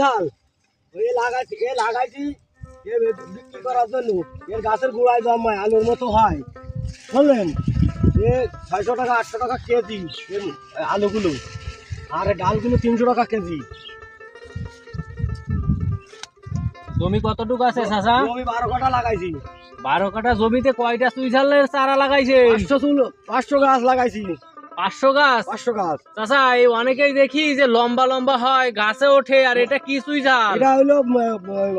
ঝাল লাগাইছি এ লাগাইছি এ বিক্রি করার জন্য। এর গাছের গোড়ায় জন্মায় আলুর মতো হয়। বুঝলেন এ ছয়শো টাকা আটশো টাকা কেজি আলুগুলো আর ডালগুলো তিনশো টাকা কেজি। জমি কতটুকু আছে চাচা? আমি বারো কাটা লাগাইছি। বারো কাঠা জমিতে কয়টা সুই চারা লাগাইছে পাঁচশো গাছ লাগাইছি। পাঁচশো গাছ? পাঁচশো গাছ। চাষা এই অনেকেই দেখি যে লম্বা লম্বা হয় গাছে ওঠে আর এটা কি চুই ঝাল? এটা হইল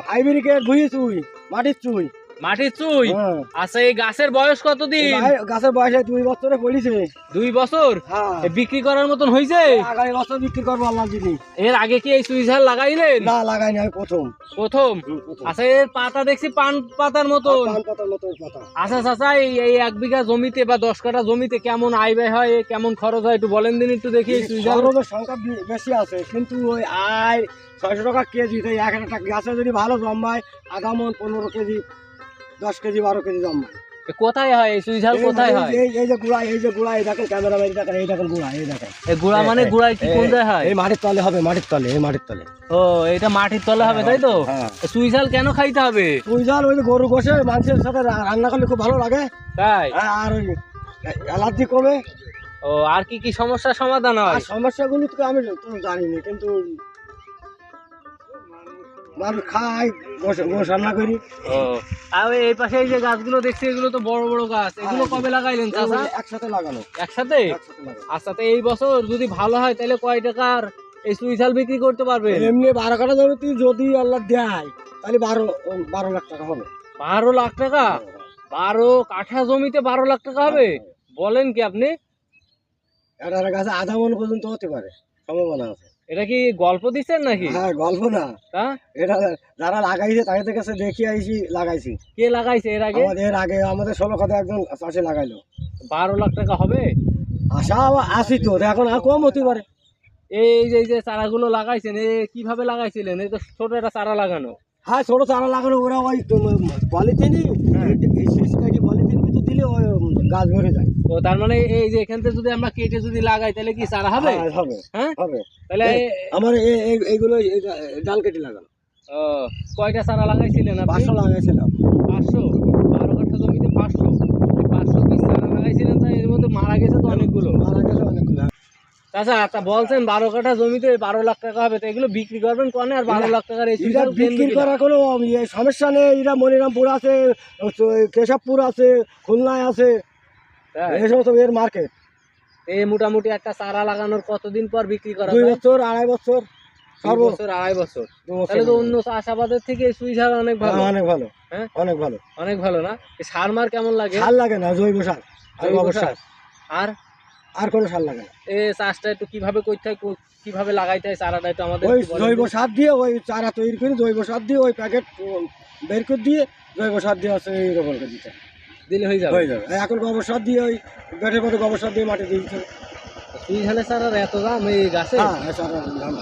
হাইব্রিড ভুঁই চুই মাটির চুই মাটির চুই। হ্যাঁ। আচ্ছা এই গাছের বয়স কতদিন? গাছের বয়সে দুই বছরে পড়িছে। দুই বছর? হ্যাঁ। বিক্রি করার মতন হয়েছে আগামী বছর বিক্রি করব আল্লাহ জিনিস এর আগে কি এই সুই ঝাল লাগাইলেন? না লাগাইনি আমি প্রথম। প্রথম? আচ্ছা এর পাতা দেখছি পান পাতার মতন। পান পাতার মতো পাতা। আচ্ছা চাচা এই এই এক বিঘা জমিতে বা দশ কাঠা জমিতে কেমন আয় ব্যয় হয়? কেমন খরচ হয়? একটু বলেন দিন একটু দেখি ঝাল। সংখ্যা বেশি আছে কিন্তু ওই আয় ছয়শো টাকা কেজি এক একটা গাছে যদি ভালো জমায় আধা মন পনেরো কেজি দশ কেজি বারো কেজি এ কোথায় হয়? এই সুই ঝাল কোথায় হয়? এই এই যে গুড়া এই যে গুড়া এই দেখেন ক্যামেরাম্যান দেখেন এই দেখেন গুড়া এই দেখেন। এই গুড়া মানে গুড়ায় কি কোন জায়গায় হয়? এই মাটির তলে হবে মাটির তলে এই মাটির তলে। ও এটা মাটির তলে হবে তাই তো? হ্যাঁ। এ সুই ঝাল কেন খাইতে হবে? তুই জাল ওই গরু বসে মাংসের সাথে রান্না করলে খুব ভালো লাগে। তাই? আর ওই অ্যালার্জি কমে। ও আর কি কি সমস্যার সমাধান হয়? সমস্যাগুলো তো আমি তো জানিনি কিন্তু মানুষ খায় গোস- গোস রান্না করি। ও। আর এই পাশে এই যে গাছগুলো দেখছি এগুলো তো বড় বড় গাছ। এগুলো কবে লাগাইলেন চাচা? এগুলো একসাথে লাগানো। একসাথে? একসাথে আচ্ছা তো এই বছর যদি ভালো হয় তাহলে কয় টাকার এই বিক্রি করতে পারবে? এমনি বারো কাটা জমি তুই যদি আল্লাহ দেয় তাহলে বারো বারো লাখ টাকা হবে। বারো লাখ টাকা? বারো কাঠা জমিতে বারো লাখ টাকা হবে? বলেন কি আপনি? একটা গাছে আধা মন পর্যন্ত হতে পারে সম্ভাবনা আছে। এটা কি গল্প দিচ্ছেন নাকি? হ্যাঁ গল্প না। এটা যারা লাগাইছে তাদের কাছে দেখি আইছি লাগাইছি। কে লাগাইছে এর আগে? আমাদের আগে আমাদের ষোলো কথা একজন চাষে লাগাইলো। বারো লাখ টাকা হবে? আশা আসি তো এখন আর কম হতে পারে। এই যে এই যে চারাগুলো লাগাইছেন এ কীভাবে লাগাইছিলেন? এই তো ছোট একটা চারা লাগানো। হ্যাঁ ছোটো চারা লাগানো ওরা ওই পলিথিনই হ্যাঁ। শেষ কাটি পলিথিন ভিতর দিলে ওই গাছ ভরে যায়। তো তার মানে এই যে এখান থেকে যদি আমরা কেটে যদি লাগাই তাহলে কি চারা হবে? হ্যাঁ, হবে হ্যাঁ? হবে। তাহলে আমার এই- এই- এইগুলো ডাল কেটে লাগানো ও, কয়টা চারা লাগাইছিলেন পাঁচশো লাগাইছিলাম। পাঁচশো? বারো কাঠা জমিতে পাঁচশো? পাঁচশো পিস চারা লাগাইছিলেন তাই এর মধ্যে মারা গেছে তো অনেকগুলো। মারা গেছে অনেকগুলো। আচ্ছা আচ্ছা বলছেন বারো কাঠা জমিতে বারো লাখ টাকা হবে তো এগুলো বিক্রি করবেন কনে আর বারো লাখ টাকার এই বিক্রি করা কোনো ইয়ে সমস্যা নেই। এরা মনিরামপুর আছে কেশবপুর আছে খুলনায় আছে। সমস্ত এর মার্কেট এই মোটামুটি একটা চারা লাগানোর কতদিন পর বিক্রি করা দুই বছর আড়াই বছর বছর আড়াই বছর। তাহলে তো অন্য চাষাবাদের থেকে এই অনেক ভালো। হ্যাঁ, অনেক ভালো। হ্যাঁ? অনেক ভালো। অনেক ভালো না? সার মার কেমন লাগে? সার লাগে না জৈব সার জৈব সার। সার। আর? আর কোনো সার লাগে না। এই চাষটা একটু কীভাবে করতে হয় কীভাবে লাগাইতে হয় চারাটা একটু আমাদের ওই জৈব সার দিয়ে ওই চারা তৈরি করে জৈব সার দিয়ে ওই প্যাকেট বের করে দিয়ে জৈব সার দিয়ে আছে এই রকম করে দিতে দিলে হয়ে যাবে। হয়ে যাবে। এখন গোবর সার দিয়ে ওই ব্যাটের মধ্যে গোবর সার দিয়ে মাটি দিয়ে দিতে হবে। স্যার আর এত দাম এই গাছে? হ্যাঁ স্যার দাম